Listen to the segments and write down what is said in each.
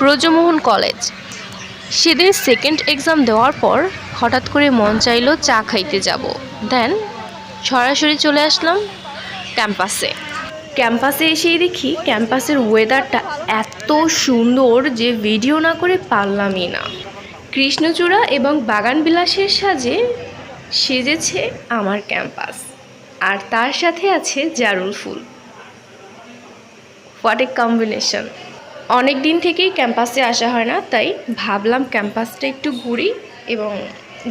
Brajamohan college. সেদিন second exam দেওয়ার পর হঠাৎ করে মন চাইলো চা খাইতে যাব। দেন সরাসরি চলে আসলাম ক্যাম্পাসে ক্যাম্পাসে এসেই দেখি ক্যাম্পাসের ওয়েদারটা এত সুন্দর যে ভিডিও না করে পারলামই না। কৃষ্ণচূড়া এবং বাগান বিলাসের সাজে সেজেছে আমার ক্যাম্পাস আর তার সাথে আছে জারুল ফুল। হোয়াট এ কম্বিনেশন অনেক দিন থেকেই ক্যাম্পাসে আসা হয় না, তাই ভাবলাম ক্যাম্পাসটা একটু ঘুরি এবং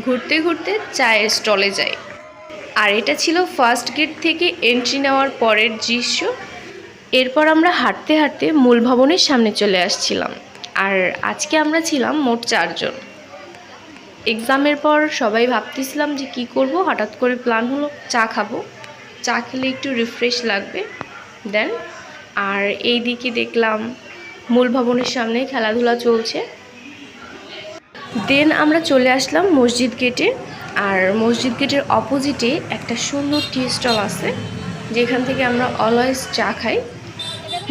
ঘুরতে ঘুরতে চায়ের স্টলে যাই। আর এটা ছিল ফার্স্ট গেট থেকে এন্ট্রি নেওয়ার পরের দৃশ্য। এরপর আমরা হাঁটতে হাঁটতে মূল ভবনের সামনে চলে আসছিলাম। আর আজকে আমরা ছিলাম মোট চারজন। এক্সামের পর সবাই ভাবতেছিলাম যে কি করব, হঠাৎ করে প্ল্যান হলো চা খাব। চা খেলে একটু রিফ্রেশ লাগবে। দেন আর এই দিকে দেখলাম মূল ভবনের সামনে খেলাধুলা চলছে। দেন আমরা চলে আসলাম মসজিদ গেটে। আর মসজিদ গেটের অপোজিটে একটা সুন্দর টি স্টল আছে, যেখান থেকে আমরা অলওয়েজ চা খাই।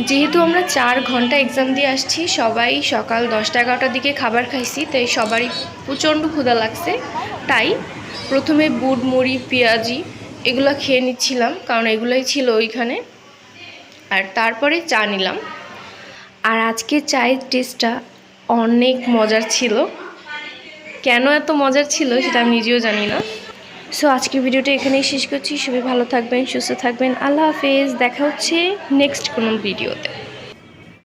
যেহেতু আমরা চার ঘণ্টা এক্সাম দিয়ে আসছি, সবাই সকাল দশটা এগারোটার দিকে খাবার খাইছি, তাই সবারই প্রচণ্ড ক্ষুধা লাগছে। তাই প্রথমে বুট, মুড়ি, পেঁয়াজি এগুলো খেয়ে নিচ্ছিলাম, কারণ এগুলোই ছিল ওইখানে। আর তারপরে চা নিলাম। আর আজকে চায়ের টেস্টটা অনেক মজার ছিল। কেন এত মজার ছিল সেটা আমি নিজেও জানি না। সো আজকের ভিডিওটা এখানেই শেষ করছি। সবাই ভালো থাকবেন, সুস্থ থাকবেন। আল্লাহ হাফেজ। দেখা হচ্ছে নেক্সট কোনো ভিডিওতে